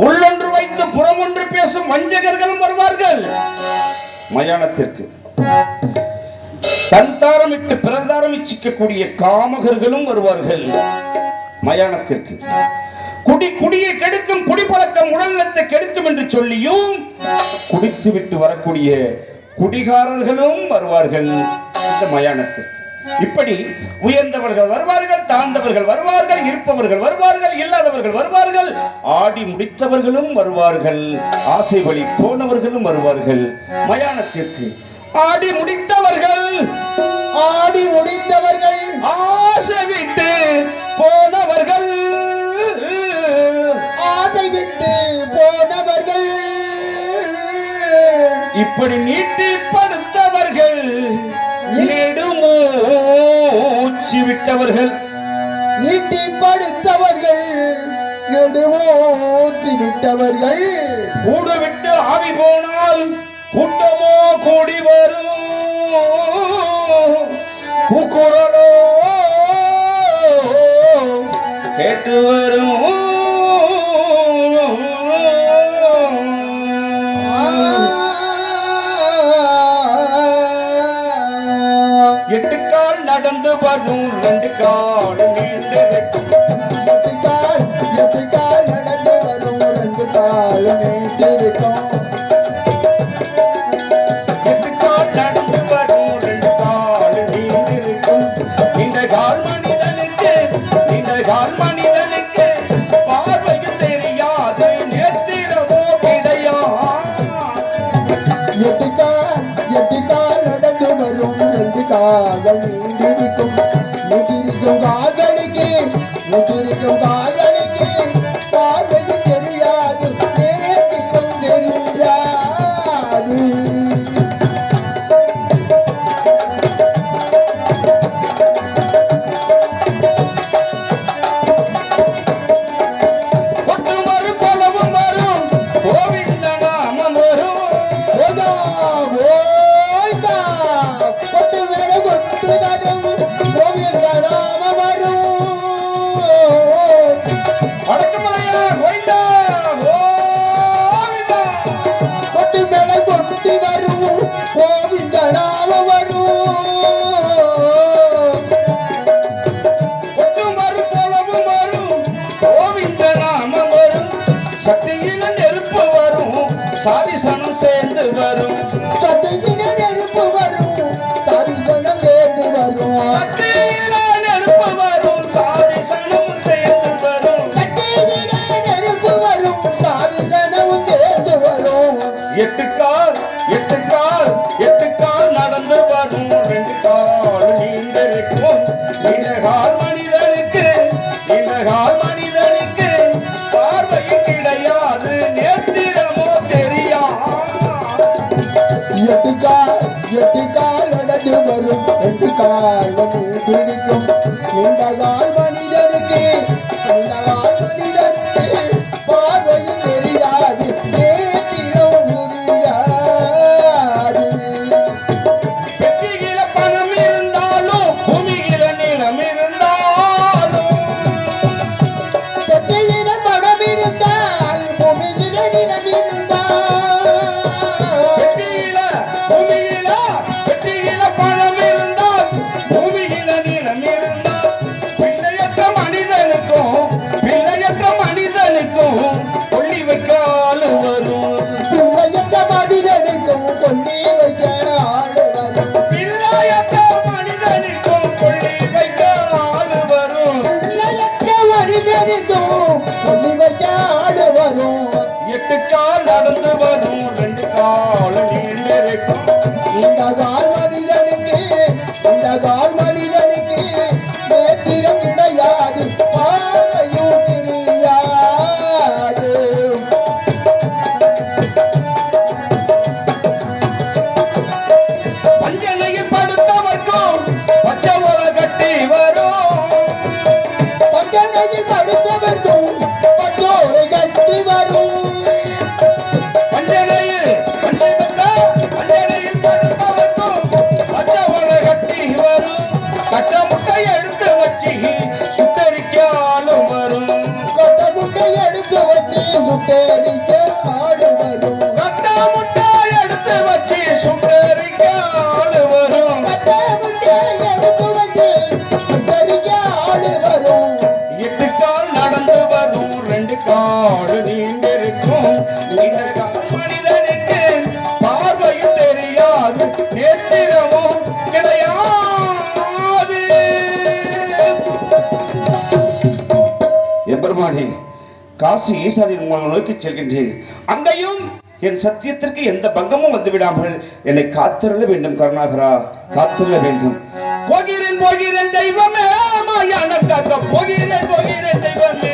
உள்ளொன்று வைத்து புறம் ஒன்று பேசும் வஞ்சகர்களும் வருவார்கள். மயானத்திற்கு. தந்தாரமிட்டு பிரதாரம் இச்சிக்கக்கூடிய காமகர்களும் வருவார்கள். மயானத்திற்கு. குடி குடியை கெடுக்கும் குடிப்பழக்கம் உடல்நலத்தை கெடுக்கும் என்று சொல்லியும் குடித்து விட்டு வரக்கூடிய குடிகாரர்களும் வருவார்கள். இந்த மயானத்திற்கு. இப்படி உயர்ந்தவர்கள் வருவார்கள் தாழ்ந்தவர்கள் வருவார்கள் இருப்பவர்கள் வருவார்கள் இல்லாதவர்கள் வருவார்கள். ஆடி முடித்தவர்களும் வருவார்கள் ஆசை வழி போனவர்களும் வருவார்கள். மயானத்திற்கு ஆடி முடித்தவர்கள் ஆடி முடிந்தவர்கள் ஆசை விட்டு போனவர்கள். ஆசை விட்டு போனவர்கள். இப்படி நீட்டி விட்டவர்கள் நீட்டி படுத்தவர்கள் நெடுவோத்தி விட்டவர்கள் கூட விட்டு ஆவி போனால் கூட்டமோ கூடி வரும். கூக்குரலோ கேட்டு வரும். எட்டு கால் நடந்து வரும் ரெண்டு கால் நீண்டு வெட்டும் நெருப்பு வரும். சாதி சனம் சேர்ந்து வரும். சட்டையில நெருப்பு வரும். தரிசனம் சேர்ந்து வரும். சக்தியில நெருப்பு வரும். சாதி சனம் சேர்ந்து வரும். சட்டையில நெருப்பு வரும். தரிசனமும் சேர்ந்து வரும். எட்டு கால் எட்டு கால் எட்டு கால் நடந்து வரும். ரெண்டு கால் நீண்டிருக்கும். நீண்ட கால் மனிதனுக்கு Baby, baby, baby. கால் மனிதனுக்கு இந்த கால் மனிதனுக்கு எடுத்து வச்சு சுத்தரிக்க ஆளும் வரும் கொட்டை முட்டை எடுத்து வச்சு சுட்டேரிக்க ஆடு வரும் கட்டா முட்டை எடுத்து வச்சு சுட்டரிக்க ஆளு வரும் கட்டை முட்டை எடுத்து வந்து சுட்டேரிக்க ஆடு வரும் எட்டு கால் நடந்து வரும் ரெண்டு கால் நீங்க இருக்கும் இந்த கால் மனிதனுக்கு பார்வையும் தெரியாது நேத்திரமும் கிடையாது எம்பெருமானே காசி ஈசானின் மூலம் நோக்கி செல்கின்றேன் அங்கேயும் என் சத்தியத்திற்கு எந்த பங்கமும் வந்து விடாமல் என்னை காத்திருள்ள வேண்டும் கருணாகரா காத்திருள்ள வேண்டும். போகிறேன் போகிறேன் தெய்வமே மாயான போகிறேன் போகிறேன் தெய்வமே.